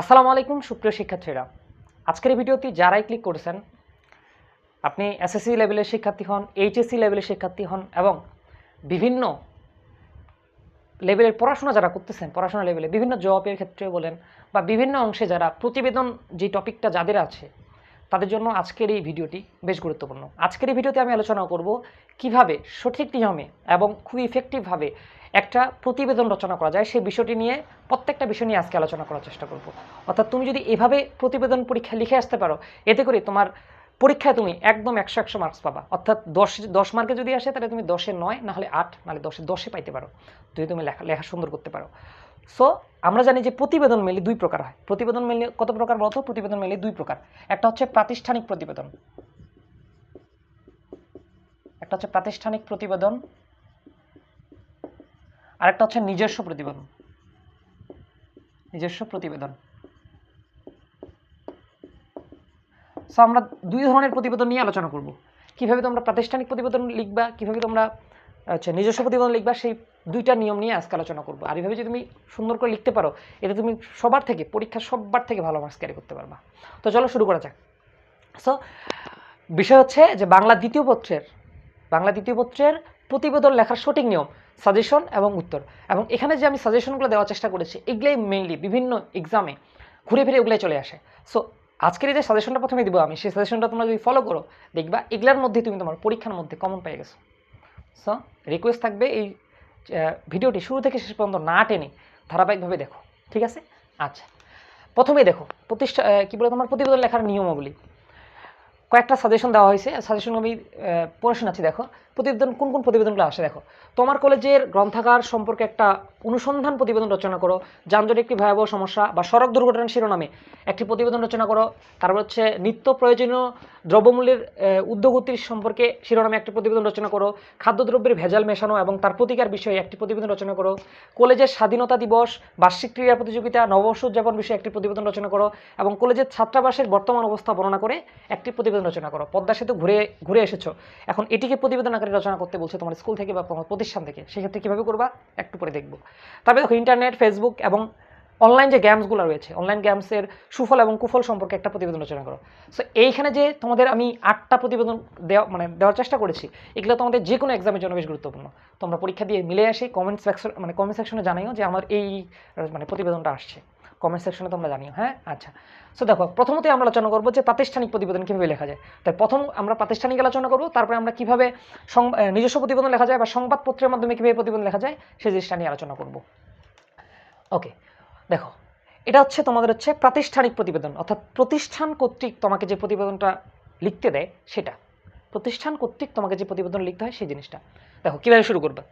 আসসালামু আলাইকুম, সুপ্রিয় শিক্ষার্থীরা। আজকের ভিডিওটি যারাই ক্লিক করেছেন, আপনি এসএসসি লেভেলের শিক্ষার্থী হন এইচএসসি লেভেলের শিক্ষার্থী হন এবং বিভিন্ন লেভেলের পড়াশোনা যারা করতেছেন, পড়াশোনা লেভেলে বিভিন্ন জবের ক্ষেত্রে বলেন বা বিভিন্ন অংশে যারা প্রতিবেদন যে টপিকটা যাদের আছে তাদের জন্য আজকের এই ভিডিওটি বেশ গুরুত্বপূর্ণ। আজকের এই ভিডিওতে আমি আলোচনা করব কীভাবে সঠিক নিয়মে এবং খুব ইফেক্টিভভাবে একটা প্রতিবেদন রচনা করা যায়। সেই বিষয়টি নিয়ে প্রত্যেকটা বিষয় নিয়ে আজকে আলোচনা করার চেষ্টা করব। অর্থাৎ তুমি যদি এভাবে প্রতিবেদন পরীক্ষা লিখে আসতে পারো, এতে করে তোমার পরীক্ষায় তুমি একদম একশো একশো মার্কস পাবা। অর্থাৎ দশ দশ মার্কে যদি আসে, তাহলে তুমি দশে নয়, নাহলে আট, নাহলে দশে দশে পাইতে পারো। যদি তুমি লেখা লেখা সুন্দর করতে পারো। সো আমরা জানি যে প্রতিবেদন মেলে দুই প্রকার হয়। প্রতিবেদন মেলে কত প্রকার বলতো? প্রতিবেদন মেলে দুই প্রকার। একটা হচ্ছে প্রাতিষ্ঠানিক প্রতিবেদন। একটা হচ্ছে প্রাতিষ্ঠানিক প্রতিবেদন। আর একটা হচ্ছে নিজস্ব প্রতিবেদন। নিজস্ব প্রতিবেদন। সো আমরা দুই ধরনের প্রতিবেদন নিয়ে আলোচনা করব। কীভাবে তোমরা প্রাতিষ্ঠানিক প্রতিবেদন লিখবা? কীভাবে তোমরা আচ্ছা নিজস্ব প্রতিবেদন লিখবা? সেই দুইটা নিয়ম নিয়ে আজকে আলোচনা করব। আর এইভাবে যদি তুমি সুন্দর করে লিখতে পারো, এতে তুমি সবার থেকে পরীক্ষা সববার থেকে ভালো মার্কস ক্যারি করতে পারবা। তো চলো শুরু করা যাক। সো বিষয় হচ্ছে যে বাংলা দ্বিতীয় পত্রের, বাংলা দ্বিতীয় পত্রের প্রতিবেদন লেখার সঠিক নিয়ম সাজেশন এবং উত্তর। এবং এখানে যে আমি সাজেশনগুলো দেওয়ার চেষ্টা করেছি, এগুলোই মেইনলি বিভিন্ন এক্সামে ঘুরে ফিরে এগুলোই চলে আসে। সো আজকের যে সাজেশনটা প্রথমে দিব আমি, সেই সাজেশনটা তোমরা যদি ফলো করো, দেখবা এগুলার মধ্যেই তুমি তোমার পরীক্ষার মধ্যে কমন পেয়ে গেছো। সো রিকোয়েস্ট থাকবে এই ভিডিওটি শুরু থেকে শেষ পর্যন্ত না টেনে ধারাবাহিকভাবে দেখো, ঠিক আছে? আচ্ছা প্রথমে দেখো, প্রতিষ্ঠা কী বলে তোমার, প্রতিবেদন লেখার নিয়মগুলি কয়েকটা সাজেশন দেওয়া হয়েছে সাজেশন আমি পড়ে শোনাচ্ছি, দেখো। প্রতিবেদন, কোন কোন প্রতিবেদনগুলো আসে দেখো। তোমার কলেজের গ্রন্থাগার সম্পর্কে একটা অনুসন্ধান প্রতিবেদন রচনা করো, যানজটের একটি ভয়াবহ সমস্যা বা সড়ক দুর্ঘটনার শিরোনামে একটি প্রতিবেদন রচনা করো, তারপর হচ্ছে নিত্য প্রয়োজনীয় দ্রব্যমূল্যের ঊর্ধ্বগতির সম্পর্কে শিরোনামে একটি প্রতিবেদন রচনা করো, খাদ্যদ্রব্যের ভেজাল মেশানো এবং তার প্রতিকার বিষয়ে একটি প্রতিবেদন রচনা করো, কলেজের স্বাধীনতা দিবস, বার্ষিক ক্রীড়া প্রতিযোগিতা, নববর্ষ উদযাপন বিষয়ে একটি প্রতিবেদন রচনা করো এবং কলেজের ছাত্রাবাসের বর্তমান অবস্থা বর্ণনা করে একটি প্রতিবেদন রচনা করো। পদ্মা সেতু ঘুরে ঘুরে এসেছ। এখন এটিকে প্রতিবেদন আকারে রচনা করতে বলছে তোমার স্কুল থেকে বা তোমার প্রতিষ্ঠান থেকে, সেক্ষেত্রে কীভাবে করবা? একটু পরে দেখব। তারপরে দেখো ইন্টারনেট ফেসবুক এবং অনলাইন যে গেমসগুলো রয়েছে অনলাইন গেমসের সুফল এবং কুফল সম্পর্কে একটা প্রতিবেদন রচনা করো। সো এইখানে যে তোমাদের আমি আটটা প্রতিবেদন দেওয়া মানে দেওয়ার চেষ্টা করেছি, এগুলো তোমাদের যে কোনো এক্সামের জন্য বেশ গুরুত্বপূর্ণ। তোমরা পরীক্ষা দিয়ে মিলে আসে কমেন্ট সেকশন মানে কমেন্ট সেকশনে জানাইও যে আমার এই মানে প্রতিবেদনটা আসছে। কমেন্ট সেকশনে তোমরা জানিও হ্যাঁ? আচ্ছা। সো দেখো, প্রথমতই আমরা আলোচনা করব যে প্রাতিষ্ঠানিক প্রতিবেদন কীভাবে লেখা যায়। তাই প্রথম আমরা প্রাতিষ্ঠানিক আলোচনা করব, তারপরে আমরা কীভাবে নিজস্ব প্রতিবেদন লেখা যায় বা সংবাদপত্রের মাধ্যমে কীভাবে প্রতিবেদন লেখা যায়, সেই জিনিসটা নিয়ে আলোচনা করব। ওকে দেখো, এটা হচ্ছে তোমাদের হচ্ছে প্রাতিষ্ঠানিক প্রতিবেদন। অর্থাৎ প্রতিষ্ঠান কর্তৃক তোমাকে যে প্রতিবেদনটা লিখতে দেয়, সেটা। প্রতিষ্ঠান কর্তৃক তোমাকে যে প্রতিবেদন লিখতে হয়, সেই জিনিসটা। দেখো, কীভাবে শুরু করবে?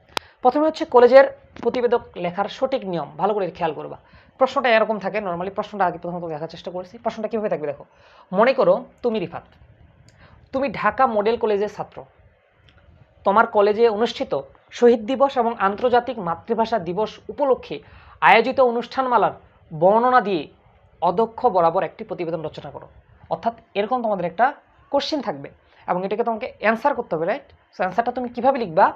প্রথমে হচ্ছে কলেজের প্রতিবেদক লেখার সঠিক নিয়ম, ভালো করে খেয়াল করবা। প্রশ্নটা এরকম থাকে নর্মালি প্রশ্নটা আগে প্রথমত দেখার চেষ্টা করেছি। প্রশ্নটা কীভাবে থাকবে দেখো, মনে করো তুমি রিফাত, তুমি ঢাকা মডেল কলেজের ছাত্র। তোমার কলেজে অনুষ্ঠিত শহীদ দিবস এবং আন্তর্জাতিক মাতৃভাষা দিবস উপলক্ষে আয়োজিত অনুষ্ঠানমালার বর্ণনা দিয়ে অদক্ষ বরাবর একটি প্রতিবেদন রচনা করো। অর্থাৎ এরকম তোমাদের একটা কোশ্চেন থাকবে এবং এটাকে তোমাকে অ্যান্সার করতে হবে রাইট সো অ্যান্সারটা তুমি কীভাবে লিখবা?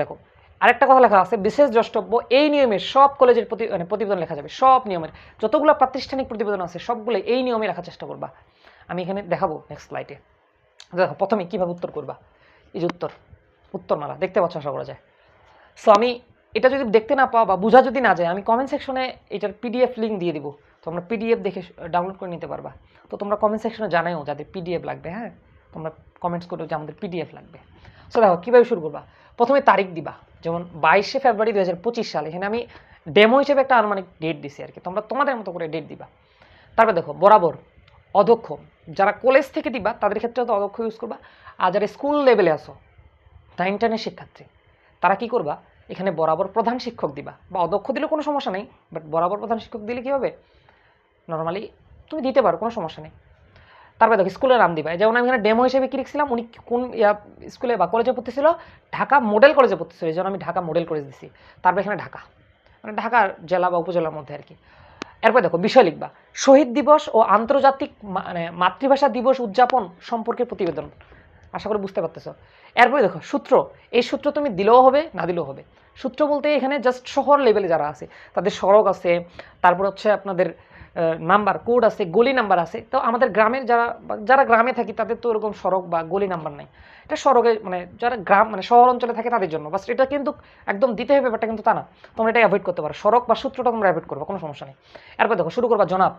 দেখো আরেকটা কথা লেখা আছে, বিশেষ দ্রষ্টব্য, এই নিয়মে সব কলেজের প্রতি মানে প্রতিবেদন লেখা যাবে, সব নিয়মের। যতগুলো প্রাতিষ্ঠানিক প্রতিবেদন আছে সবগুলো এই নিয়মে রাখার চেষ্টা করবা। আমি এখানে দেখাবো নেক্সট স্লাইডে দেখো, প্রথমে কীভাবে উত্তর করবা। এই যে উত্তর, উত্তরমালা, দেখতে পাচ্ছ, আশা করা যায়। সো আমি এটা যদি দেখতে না পাও বা বোঝা যদি না যায়, আমি কমেন্ট সেকশনে এটার পিডিএফ লিঙ্ক দিয়ে দিব। তোমরা পিডিএফ দেখে ডাউনলোড করে নিতে পারবা। তো তোমরা কমেন্ট সেকশনে জানাও যাদের পিডিএফ লাগবে হ্যাঁ? তোমরা কমেন্টস করো যে আমাদের পিডিএফ লাগবে। সো দেখো, কীভাবে শুরু করবা? প্রথমে তারিখ দিবা। যেমন বাইশে ফেব্রুয়ারি দু হাজার পঁচিশ সাল, এখানে আমি ডেমো হিসেবে একটা আনুমানিক ডেট দিছি আর কি। তোমরা তোমাদের মতো করে ডেট দিবা। তারপর দেখো, বরাবর অদক্ষ যারা কলেজ থেকে দিবা, তাদের ক্ষেত্রে তো অদক্ষ ইউজ করবা। আর যারা স্কুল লেভেলে আসো নাইন টেনের শিক্ষার্থী, তারা কি করবা? এখানে বরাবর প্রধান শিক্ষক দিবা। বা অদক্ষ দিলে কোনো সমস্যা নেই বাট বরাবর প্রধান শিক্ষক দিলে কী হবে? নর্মালি তুমি দিতে পারো, কোনো সমস্যা নেই। তারপরে দেখো, স্কুলের নাম দিবা। যেমন আমি এখানে ডেমো হিসেবে কি লিখছিলাম, উনি কোন স্কুলে বা কলেজে পড়তেছিল ঢাকা মডেল কলেজে পড়তেছিল এই জন্য আমি ঢাকা মডেল কলেজ দিছি। তারপরে এখানে ঢাকা। মানে ঢাকার জেলা বা উপজেলার মধ্যে আর কি। এরপর দেখো, বিষয় লিখবা। শহীদ দিবস ও আন্তর্জাতিক মানে মাতৃভাষা দিবস উদযাপন সম্পর্কে প্রতিবেদন। আশা করি বুঝতে পারতেছো। এরপরে দেখো, সূত্র। এই সূত্র তুমি দিলেও হবে, না দিলেও হবে। সূত্র বলতে এখানে জাস্ট শহর লেভেলে যারা আছে, তাদের সড়ক আছে, তারপর হচ্ছে আপনাদের নাম্বার কোড আছে, গলি নাম্বার আছে, তো আমাদের গ্রামের যারা যারা গ্রামে থাকি তাদের তো ওরকম সড়ক বা গলি নাম্বার নাই। এটা সড়কে মানে যারা গ্রাম মানে শহর অঞ্চলে থাকে তাদের জন্য। বাস এটা কিন্তু একদম দিতে হবে, ব্যাপারটা কিন্তু তা না। তোমরা এটা অ্যাভয়েড করতে পারো। সড়ক বা সূত্রটা তোমরা অ্যাভয়েড করব, কোনো সমস্যা নেই। এরপর দেখো, শুরু করবা, জনাব।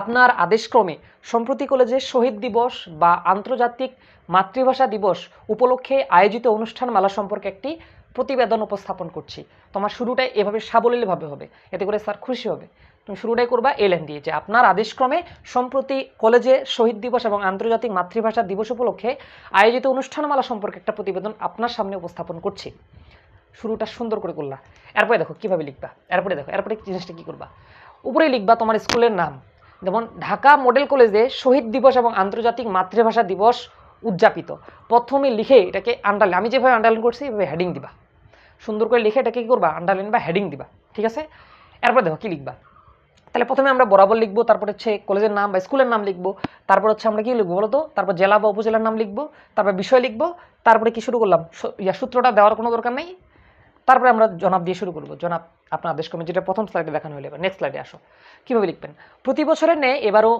আপনার আদেশক্রমে সম্প্রতি কলেজে শহীদ দিবস বা আন্তর্জাতিক মাতৃভাষা দিবস উপলক্ষে আয়োজিত অনুষ্ঠান অনুষ্ঠানমালা সম্পর্কে একটি প্রতিবেদন উপস্থাপন করছি। তোমার শুরুটাই এভাবে সাবলীলভাবে হবে। এতে করে স্যার খুশি হবে। তুমি শুরুটাই করবা এ লাইন দিয়ে, যে আপনার আদেশক্রমে সম্প্রতি কলেজে শহীদ দিবস এবং আন্তর্জাতিক মাতৃভাষা দিবস উপলক্ষে আয়োজিত অনুষ্ঠানমালা সম্পর্কে একটা প্রতিবেদন আপনার সামনে উপস্থাপন করছি। শুরুটা সুন্দর করে করলা। এরপরে দেখো কীভাবে লিখবা। এরপরে দেখো, এরপরে জিনিসটা কি করবা? উপরে লিখবা তোমার স্কুলের নাম। যেমন ঢাকা মডেল কলেজে শহীদ দিবস এবং আন্তর্জাতিক মাতৃভাষা দিবস উদযাপিত। প্রথমে লিখে এটাকে আন্ডারলাইন আমি যেভাবে আন্ডারলাইন করছি, এভাবে হেডিং দিবা। সুন্দর করে লিখে এটাকে কী করবা? আন্ডারলাইন বা হেডিং দিবা, ঠিক আছে? এরপর দেখো কী লিখবা? তাহলে প্রথমে আমরা বরাবর লিখব, তারপর হচ্ছে কলেজের নাম বা স্কুলের নাম লিখব, তারপর হচ্ছে আমরা কি লিখব বলো তো তারপর জেলা বা উপজেলার নাম লিখব, তারপর বিষয় লিখব, তারপরে কি শুরু করলাম? ইয়া সূত্রটা দেওয়ার কোনো দরকার নেই। তারপরে আমরা জনাব দিয়ে শুরু করব। জনাব, আপনার আদেশ কমে যেটা প্রথম স্লাইডে দেখানো হলে নেক্সট স্লাইডে আসো। কীভাবে লিখবেন? প্রতি বছরের ন্যায় এবারও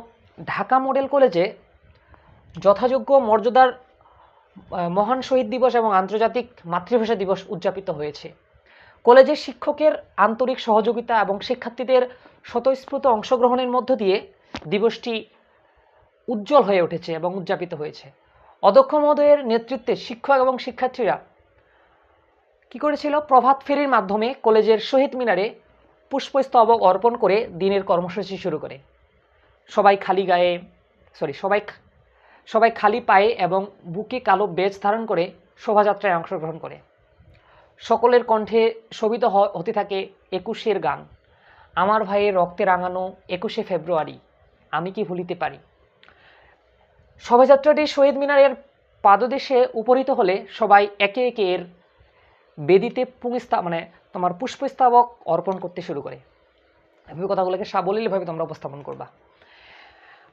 ঢাকা মডেল কলেজে যথাযোগ্য মর্যাদার মহান শহীদ দিবস এবং আন্তর্জাতিক মাতৃভাষা দিবস উদযাপিত হয়েছে। কলেজের শিক্ষকের আন্তরিক সহযোগিতা এবং শিক্ষার্থীদের স্বতঃস্ফূর্ত অংশগ্রহণের মধ্য দিয়ে দিবসটি উজ্জ্বল হয়ে উঠেছে এবং উদযাপিত হয়েছে। অধ্যক্ষ মহোদয়ের নেতৃত্বে শিক্ষক এবং শিক্ষার্থীরা কি করেছিল? প্রভাত ফেরির মাধ্যমে কলেজের শহীদ মিনারে পুষ্পস্তবক অর্পণ করে দিনের কর্মসূচি শুরু করে। সবাই খালি গায়ে সরি সবাই সবাই খালি পায়ে এবং বুকে কালো বেজ ধারণ করে শোভাযাত্রায় অংশগ্রহণ করে। সকলের কণ্ঠে শোভিত হতে থাকে একুশের গান। আমার ভাইয়ের রক্তে রাঙানো একুশে ফেব্রুয়ারি, আমি কি ভুলিতে পারি? শোভাযাত্রাটি শহীদ মিনারের পাদদেশে উপনীত হলে সবাই একে একে এর বেদিতে পুংস্তা মানে তোমার পুষ্পস্তাবক অর্পণ করতে শুরু করে। এভাবে কথাগুলোকে সাবলীলভাবে তোমরা উপস্থাপন করবা।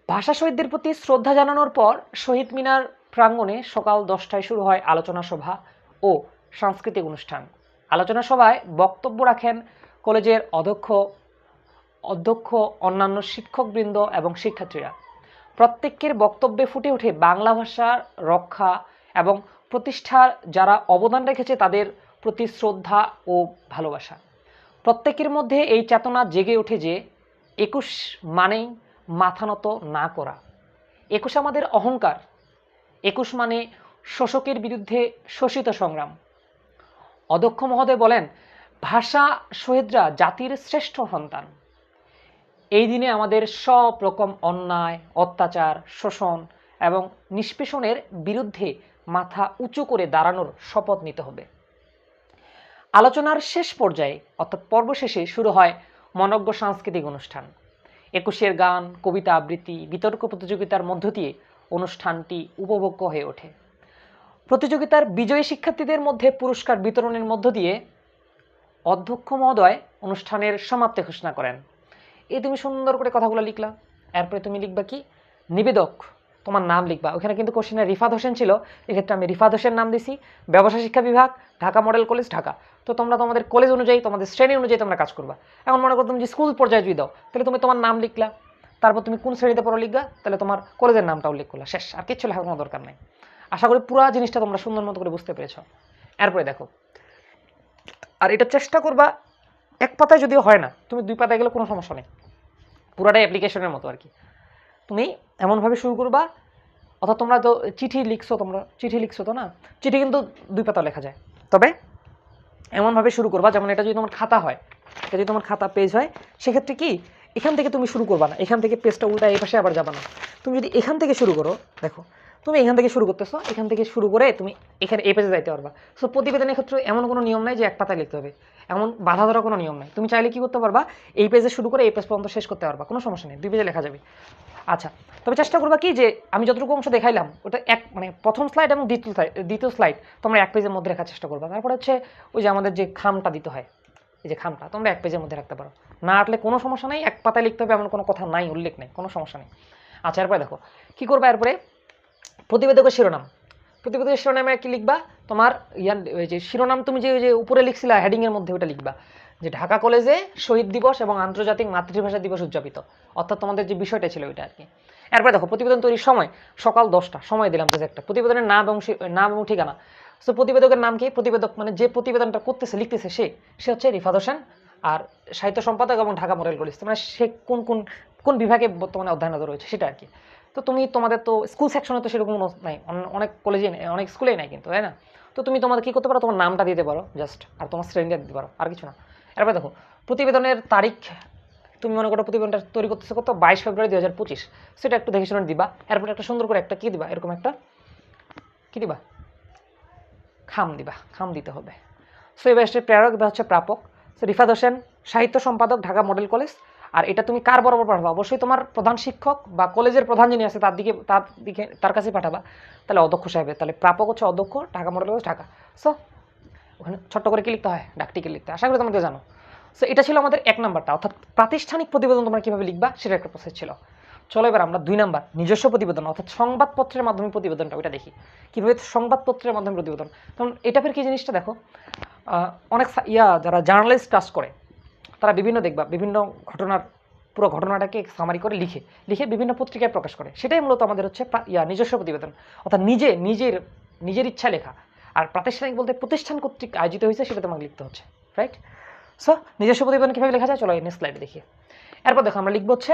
ভাষা শহীদদের প্রতি শ্রদ্ধা জানানোর পর শহীদ মিনার প্রাঙ্গণে সকাল দশটায় শুরু হয় আলোচনা সভা ও সাংস্কৃতিক অনুষ্ঠান। আলোচনা সভায় বক্তব্য রাখেন কলেজের অধ্যক্ষ অধ্যক্ষ, অন্যান্য শিক্ষকবৃন্দ এবং শিক্ষার্থীরা। প্রত্যেকের বক্তব্যে ফুটে ওঠে বাংলা ভাষার রক্ষা এবং প্রতিষ্ঠার যারা অবদান রেখেছে তাদের প্রতি শ্রদ্ধা ও ভালোবাসা। প্রত্যেকের মধ্যে এই চেতনা জেগে ওঠে যে একুশ মানেই মাথা নত না করা। একুশ আমাদের অহংকার। একুশ মানে শোষকের বিরুদ্ধে শোষিত সংগ্রাম। অধ্যক্ষ মহোদয় বলেন, ভাষা শহীদরা জাতির শ্রেষ্ঠ সন্তান। এই দিনে আমাদের সব রকম অন্যায়, অত্যাচার, শোষণ এবং নিষ্পেষণের বিরুদ্ধে মাথা উঁচু করে দাঁড়ানোর শপথ নিতে হবে। আলোচনার শেষ পর্যায়ে, অর্থাৎ পর্ব শেষে শুরু হয় মনজ্ঞ সাংস্কৃতিক অনুষ্ঠান। একুশের গান, কবিতা আবৃত্তি, বিতর্ক প্রতিযোগিতার মধ্য দিয়ে অনুষ্ঠানটি উপভোগ্য হয়ে ওঠে। প্রতিযোগিতার বিজয়ী শিক্ষার্থীদের মধ্যে পুরস্কার বিতরণের মধ্য দিয়ে অধ্যক্ষ মহোদয় অনুষ্ঠানের সমাপ্তি ঘোষণা করেন। এই তুমি সুন্দর করে কথাগুলো লিখলা। এরপরে তুমি লিখবা কি? নিবেদক তোমার নাম লিখবা। ওখানে কিন্তু কোশ্চেনে রিফাত হোসেন ছিল। এক্ষেত্রে আমি রিফাত হোসেন নাম দিছি। ব্যবসা শিক্ষা বিভাগ, ঢাকা মডেল কলেজ, ঢাকা। তো তোমরা তোমাদের কলেজ অনুযায়ী, তোমাদের শ্রেণি অনুযায়ী তোমরা কাজ করবা। এখন মনে করো তুমি যে স্কুল পর্যায়ে যদি দাও, তাহলে তুমি তোমার নাম লিখলা। তারপর তুমি কোন শ্রেণীতে পড়ো লিখবা, তাহলে তোমার কলেজের নামটা উল্লেখ করলা শেষ, আর কিচ্ছু লেখার কোনো দরকার নেই। আশা করি পুরো জিনিসটা তোমরা সুন্দর মতো করে বুঝতে পেরেছ। এরপরে দেখো, আর এটা চেষ্টা করবা, এক পাতায় যদিও হয় না, তুমি দুই পাতায় গেলে কোনো সমস্যা নেই। পুরাটাই অ্যাপ্লিকেশনের মতো আর কি। তুমি এমনভাবে শুরু করবা, অর্থাৎ তোমরা তো চিঠি লিখছো তোমরা, চিঠি লিখছো তো না? চিঠি কিন্তু দুই পাতা লেখা যায়। তবে এমনভাবে শুরু করবা, যেমন এটা যদি তোমার খাতা হয়, এটা যদি তোমার খাতা পেজ হয়, সেক্ষেত্রে কি, এখান থেকে তুমি শুরু করবা না। এখান থেকে পেজটা উল্টা এই পাশে আবার যাবা না। তুমি যদি এখান থেকে শুরু করো, দেখো তুমি এখান থেকে শুরু করতেছো, এখান থেকে শুরু করে তুমি এখানে এ পেজে যাইতে পারবা। সো প্রতিবেদনের ক্ষেত্রে এমন কোনো নিয়ম নাই যে এক পাতায় লিখতে হবে। এমন বাধা ধরা কোনো নিয়ম নাই। তুমি চাইলে কি করতে পারবা, এই পেজে শুরু করে এই পেজ পর্যন্ত শেষ করতে পারবা। কোনো সমস্যা নেই, দুই পেজে লেখা যাবে। আচ্ছা তবে চেষ্টা করবা কি যে আমি যতটুকু অংশ দেখাইলাম, ওটা এক মানে প্রথম স্লাইড এবং দ্বিতীয় স্লাইড দ্বিতীয় স্লাইড তোমরা এক পেজের মধ্যে রাখার চেষ্টা করবা। তারপর হচ্ছে ওই যে আমাদের যে খামটা দিতে হয়, এই যে খামটা, তোমরা এক পেজের মধ্যে রাখতে পারো। না আটলে কোনো সমস্যা নেই, এক পাতায় লিখতে হবে এমন কোনো কথা নাই, উল্লেখ নেই, কোনো সমস্যা নেই। আচ্ছা এরপরে দেখো, কী করবা এরপরে? প্রতিবেদকের শিরোনাম। প্রতিবেদকের শিরোনামে কি লিখবা? তোমার ইয়ান, ওই যে শিরোনাম তুমি যে, ওই যে উপরে লিখছিলা হেডিংয়ের মধ্যে ওটা লিখবা। যে ঢাকা কলেজে শহীদ দিবস এবং আন্তর্জাতিক মাতৃভাষা দিবস উদযাপিত। অর্থাৎ তোমাদের যে বিষয়টা ছিল ওইটা আর কি এরপরে দেখো, প্রতিবেদন তৈরির সময়, সকাল দশটা, সময় দিলাম যে একটা। প্রতিবেদনের নাম এবং নাম এবং ঠিকানা। সো প্রতিবেদকের নাম কি? প্রতিবেদক মানে যে প্রতিবেদনটা করতেছে, লিখতেছে সে সে হচ্ছে রিফাত হোসেন আর সাহিত্য সম্পাদক এবং ঢাকা মডেল কলেজ। মানে সে কোন কোন কোন বিভাগে বর্তমানে অধ্যয়নরত রয়েছে সেটা আর কি তো তুমি তোমাদের তো স্কুল সেকশনে তো সেরকম নাই। অনেক কলেজে নেই, অনেক স্কুলেই নাই কিন্তু, তাই না? তো তুমি তোমাদের কী করতে পারো? তোমার নামটা দিতে পারো জাস্ট আর তোমার শ্রেণীটা দিতে পারো, আর কিছু না। এরপরে দেখো, প্রতিবেদনের তারিখ তুমি মনে করো প্রতিবেদনটা তৈরি করতেছো কত? বাইশ ফেব্রুয়ারি দু হাজার পঁচিশ। সেটা একটু দেখে শুনে দিবা। এরপরে একটা সুন্দর করে একটা কী দিবা? এরকম একটা, কী দিবা? খাম দিবা, খাম দিতে হবে। সো এবার প্রেরক, এবার হচ্ছে প্রাপক। সো রিফাত হোসেন, সাহিত্য সম্পাদক, ঢাকা মডেল কলেজ। আর এটা তুমি কার বরাবর পাঠাবা? অবশ্যই তোমার প্রধান শিক্ষক বা কলেজের প্রধান যিনি আছে, তার দিকে তার দিকে, তার কাছে পাঠাবা। তাহলে অধ্যক্ষ সাহেবের, তাহলে প্রাপক হচ্ছে অধ্যক্ষ Dhaka model college Dhaka so ওখানে ছোট্ট করে কি লিখতে হয়? ডাকটিকে লিখতে আশা করি তোমাদের জানো। সো এটা ছিল আমাদের এক নাম্বারটা। অর্থাৎ প্রাতিষ্ঠানিক প্রতিবেদন তোমরা কীভাবে লিখবা, সেটা একটা প্রসেস ছিল। চলো এবার আমরা দুই নাম্বার, নিজস্ব প্রতিবেদন, অর্থাৎ সংবাদপত্রের মাধ্যমে প্রতিবেদনটা, ওইটা দেখি। কীভাবে সংবাদপত্রের মাধ্যমে প্রতিবেদন? কারণ এটা ফের কি জিনিসটা দেখো? অনেক ইয়া, যারা জার্নালিস্ট কাজ করে তারা বিভিন্ন দেখবা, বিভিন্ন ঘটনার, পুরো ঘটনাটাকে সামারি করে লিখে লিখে বিভিন্ন পত্রিকায় প্রকাশ করে। সেটাই মূলত আমাদের হচ্ছে ইয়া, নিজস্ব প্রতিবেদন। অর্থাৎ নিজে, নিজের নিজের ইচ্ছা লেখা। আর প্রাতিষ্ঠানিক বলতে প্রতিষ্ঠান কর্তৃক আয়োজিত হয়েছে সেটা তোমাকে লিখতে হচ্ছে রাইট সো নিজস্ব প্রতিবেদন কীভাবে লেখা যায়? চলো নেক্সট স্লাইডে দেখি। এরপর দেখো আমরা লিখব হচ্ছে,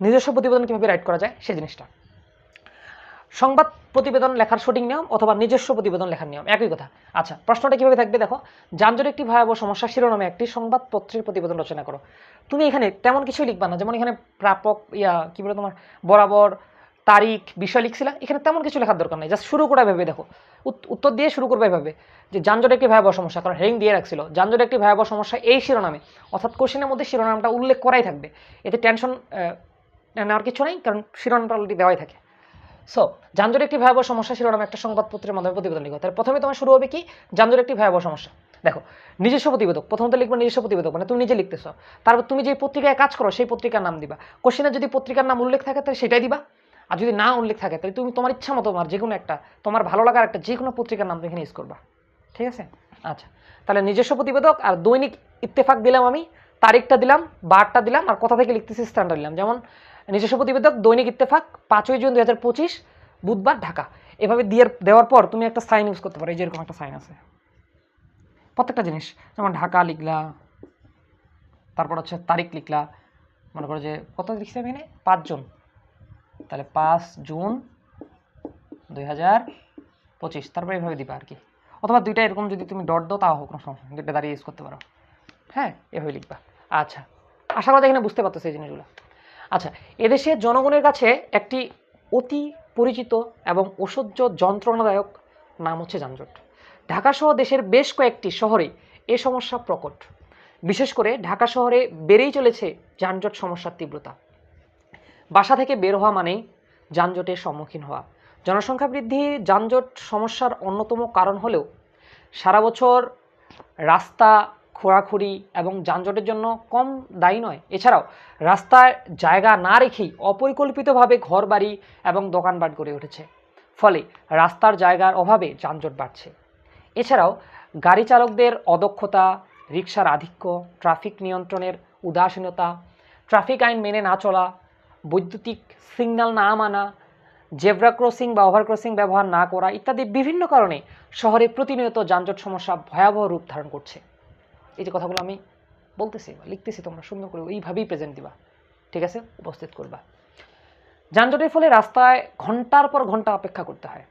নিজস্ব প্রতিবেদন কীভাবে রাইট করা যায়? সেই জিনিসটা। সংবাদ প্রতিবেদন লেখার সঠিক নিয়ম অথবা নিজস্ব প্রতিবেদন লেখার নিয়ম? একই কথা। আচ্ছা প্রশ্নটা কীভাবে থাকবে দেখো? যানজট একটি ভয়াবহ সমস্যা, শিরোনামে একটি সংবাদপত্রের প্রতিবেদন রচনা করো। তুমি এখানে তেমন কিছুই লিখবা না, যেমন এখানে প্রাপক, ইয়া, কী বলে তোমার, বরাবর, তারিখ, বিষয় লিখছিলা, এখানে তেমন কিছু লেখার দরকার নেই। জাস্ট শুরু করে ভেবে দেখো। উত- উত্তর দিয়ে শুরু করবে এভাবে, যে যানজট একটি ভয়াবহ সমস্যা, কারণ হেডিং দিয়ে রাখছিল। যানজট একটি ভয়াবহ সমস্যা এই শিরোনামে। অর্থাৎ কোশ্চেনের মধ্যে শিরোনামটা উল্লেখ করাই থাকবে। এতে টেনশন নেওয়ার কিছু নেই, কারণ শিরোনামটা অলরেডি দেওয়াই থাকে। সো যানজট একটি ভয়াবহ সমস্যা শিরোনামে একটা সংবাদপত্রের মাধ্যমে প্রতিবেদন লিখো। তাহলে প্রথমে তোমার শুরু হবে কি? যানজট একটি ভয়াবহ সমস্যা। দেখো, নিজস্ব প্রতিবেদক, প্রথমত লিখবে নিজস্ব প্রতিবেদক মানে তুমি নিজে লিখতেছো। তারপর তুমি যে পত্রিকায় কাজ করো, সেই পত্রিকার নাম দিবা। কোশ্চেনে যদি পত্রিকার নাম উল্লেখ থাকে, তাহলে সেটাই দিবা। আর যদি না উল্লেখ থাকে, তাহলে তুমি তোমার ইচ্ছা মতো তোমার যে কোনো একটা, তোমার ভালো লাগার একটা যে কোনো পত্রিকার নাম তুমি এখানে ইউজ করবা। ঠিক আছে? আচ্ছা তাহলে নিজস্ব প্রতিবেদক আর দৈনিক ইত্তেফাক দিলাম আমি, তারিখটা দিলাম, বারটা দিলাম, আর কোথা থেকে লিখতেছি স্ট্যান্ডার্ড দিলাম। যেমন নিজস্ব প্রতিবেদক, দৈনিক ইত্তেফাক, পাঁচই জুন দুই হাজার পঁচিশ, বুধবার ঢাকা। এভাবে দিয়ে দেওয়ার পর তুমি একটা সাইন ইউজ করতে পারো, এই যে এরকম একটা সাইন আছে। প্রত্যেকটা জিনিস, যেমন ঢাকা লিখলা, তারপর হচ্ছে তারিখ লিখলা, মনে করো যে কত লিখছি আমি এখানে? পাঁচ জুন। তাহলে পাঁচ জুন দুই হাজার পঁচিশ, তারপরে এইভাবে দিবা আর কি। অথবা দুইটা এরকম যদি তুমি ডট দাও, তাও কোনো সমস্যা দুইটা দাঁড়িয়ে ইউজ করতে পারো। হ্যাঁ এভাবে লিখবা। আচ্ছা আশা করা এখানে বুঝতে পারতো সেই জিনিসগুলো। আচ্ছা এদেশে জনগণের কাছে একটি অতি পরিচিত এবং অসহ্য যন্ত্রণাদায়ক নাম হচ্ছে যানজট। ঢাকা সহ দেশের বেশ কয়েকটি শহরে এ সমস্যা প্রকট। বিশেষ করে ঢাকা শহরে বেড়েই চলেছে যানজট সমস্যার তীব্রতা। বাসা থেকে বের হওয়া মানেই যানজটের সম্মুখীন হওয়া। জনসংখ্যা বৃদ্ধি যানজট সমস্যার অন্যতম কারণ হলেও সারা বছর রাস্তা খোঁড়াখুড়ি এবং যানজটের জন্য কম দায়ী নয়। এছাড়াও, রাস্তায় জায়গা না রেখেই অপরিকল্পিতভাবে ঘরবাড়ি এবং দোকানপাট গড়ে উঠেছে। ফলে রাস্তার জায়গার অভাবে যানজট বাড়ছে। এছাড়াও, গাড়ি চালকদের অদক্ষতা রিক্সার আধিক্য, ট্রাফিক নিয়ন্ত্রণের উদাসীনতা, ট্রাফিক আইন মেনে না চলা, বৈদ্যুতিক সিগন্যাল না মানা, জেব্রা ক্রসিং বা ওভার ক্রসিং ব্যবহার না করা ইত্যাদি বিভিন্ন কারণে শহরে প্রতিনিয়ত যানজট সমস্যা ভয়াবহ রূপ ধারণ করছে। এই যে কথাগুলো আমি বলতেছি বা লিখতেছি, তোমরা সুন্দর করে ওইভাবেই প্রেজেন্ট দিবা। ঠিক আছে? উপস্থিত করবা। যানজটের ফলে রাস্তায় ঘণ্টার পর ঘণ্টা অপেক্ষা করতে হয়।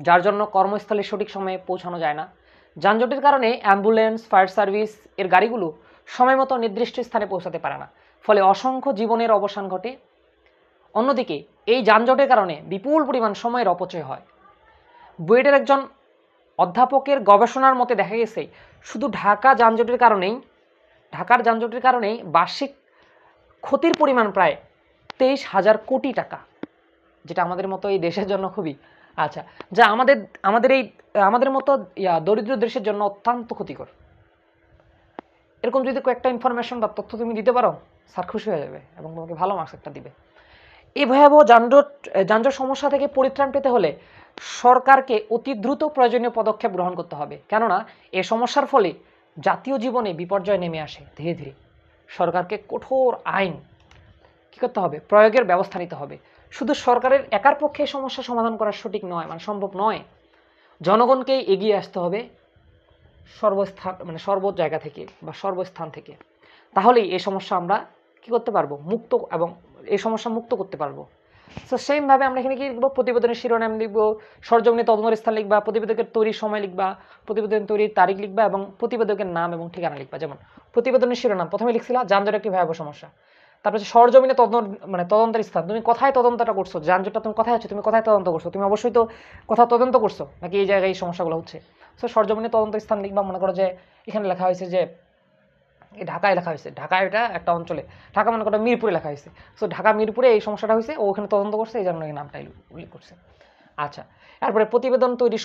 যার জন্য কর্মস্থলে সঠিক সময়ে পৌঁছানো যায় না। যানজটের কারণে অ্যাম্বুলেন্স ফায়ার সার্ভিস এর গাড়িগুলো সময় মতো নির্দিষ্ট স্থানে পৌঁছাতে পারে না। ফলে অসংখ্য জীবনের অবসান ঘটে। অন্যদিকে, এই যানজটের কারণে বিপুল পরিমাণ সময়ের অপচয় হয়। বুয়েটের একজন অধ্যাপকের গবেষণার মতে দেখা গেছে, শুধু ঢাকা যানজটের কারণেই, ঢাকার যানজটের কারণেই বার্ষিক ক্ষতির পরিমাণ প্রায় তেইশ হাজার কোটি টাকা, যেটা আমাদের মতো এই দেশের জন্য খুবই আচ্ছা যা আমাদের আমাদের এই, আমাদের মতো দরিদ্র দেশের জন্য অত্যন্ত ক্ষতিকর। এরকম যদি কয়েকটা ইনফরমেশন বা তথ্য তুমি দিতে পারো, স্যার খুশি হয়ে যাবে এবং তোমাকে ভালো মার্কস একটা দিবে। এই ভয়াবহ যানজট যানজট সমস্যা থেকে পরিত্রাণ পেতে হলে সরকারকে অতি দ্রুত প্রয়োজনীয় পদক্ষেপ গ্রহণ করতে হবে। কেননা, এ সমস্যার ফলে জাতীয় জীবনে বিপর্যয় নেমে আসে ধীরে ধীরে। সরকারকে কঠোর আইন কী করতে হবে? প্রয়োগের ব্যবস্থা নিতে হবে। শুধু সরকারের একার পক্ষে সমস্যা সমাধান করা সঠিক নয় মানে সম্ভব নয়। জনগণকেই এগিয়ে আসতে হবে সর্বস্থান মানে সর্ব জায়গা থেকে বা সর্বস্থান থেকে। তাহলেই এই সমস্যা আমরা কি করতে পারব? মুক্ত এবং এই সমস্যা মুক্ত করতে পারব। তো সেমভাবে আমরা এখানে কি লিখব? প্রতিবেদনের শিরোনাম লিখব, সরজমিনে তদন্তের স্থান লিখবা, প্রতিবেদকের তৈরির সময় লিখবা প্রতিবেদন তৈরির তারিখ লিখবা এবং প্রতিবেদকের নাম এবং ঠিকানা লিখবা। যেমন, প্রতিবেদনের শিরোনাম। প্রথমে লিখছিলা যানজট একটি ভয়াবহ সমস্যা। তারপর হচ্ছে সরজমিনে তদন্ত মানে তদন্তের স্থান। তুমি কোথায় তদন্তটা করছ? যানজটটা তুমি কোথায় আছো? তুমি কোথায় তদন্ত করছ? তুমি অবশ্যই তো কোথাও তদন্ত করছ, নাকি এই জায়গায় এই সমস্যাগুলো হচ্ছে? সো সরজমিনে তদন্ত স্থান লিখবা। মনে করো যে এখানে লেখা হয়েছে যে ঢাকায় লেখা হয়েছে। ঢাকায় এটা একটা অঞ্চলে। ঢাকা মনে করো মিরপুরে লেখা হয়েছে। সো ঢাকা, মিরপুরে এই সমস্যাটা হয়েছে। ও ওখানে তদন্ত করছে, এই জন্য এই নামটা উল্লেখ করছে। আচ্ছা তারপরে প্রতিবেদন তৈরির